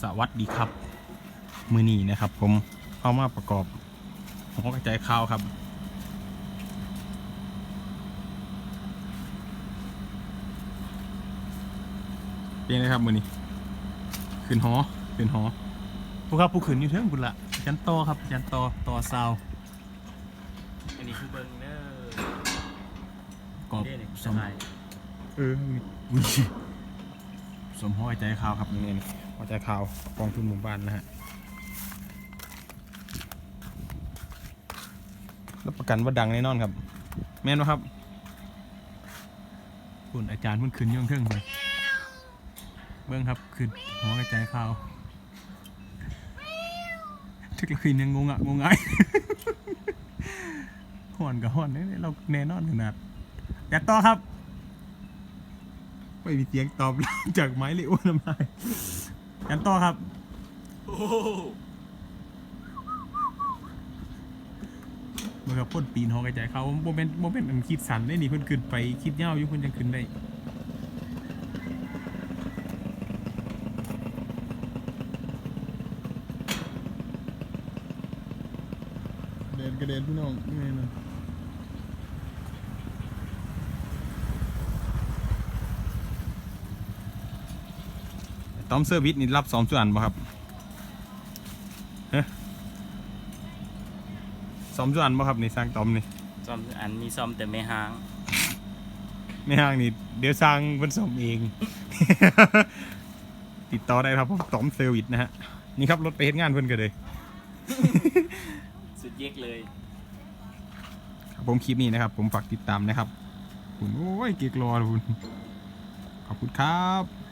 สวัสดีครับ มือนี้นะครับ ผมเข้ามาประกอบหัวกระจายข้าวครับ เป็นไงครับมือนี้ขึ้นหอขึ้นหอผู้ครับผู้ขึ้นอยู่เทิงบุญละจันโตอครับจันโตอต่อซาวอันนี้คือเบิ้งเนอร์กรอบเด้นี่สสมบายเออมีมี สมหัวใจข่าวครับนี่นี่หัวใจข่าวกองทุนหมู่บ้านนะฮะรับประกันว่าดังแน่นอนครับ แม่นไหมครับคุณอาจารย์เพิ่งขึ้นย่องเครื่องเลยเบิ้งครับขึ้นหัวกระจายข่าวทึกละคืนยังงงอะงงไงห่อนกับห่อนนี่เราแน่นอนขนาดอยากต่อครับ ไม่มีเสียงตอบรับจากไม้เลยอ้วนทำไมกันต่อครับ โอ้โหมื่อกับพ่นปีนหอกระจายเขาโมเมนต์โมเมนต์อันคิดสันได้นี่เพิ่นขึ้นไปคิดเง่าอยู่เพิ่นยังขึ้นได้เดินกระเด็นพี่น้องนี่นะ ต้อมเซอร์วิสนี่รับสองส่วนป่ะครับเฮ้สองส่วนป่ะครับนี่สร้างต้อมนี่ซ่อมอันมีซ่อมแต่ไม่ห้าง ไม่ห่างนี่เดี๋ยวสร้างเพิ่นสมเอง ติดต่อได้ครับผมต้อมเซอร์วิสนะฮะนี่ครับรถไปเฮ็ดงานเพิ่นกันเลย สุดเย็กเลย ครับผมคลิปนี้นะครับ ผมฝากติดตามนะครับคุณโอ้ยเกียกรอคุณขอบคุณครับ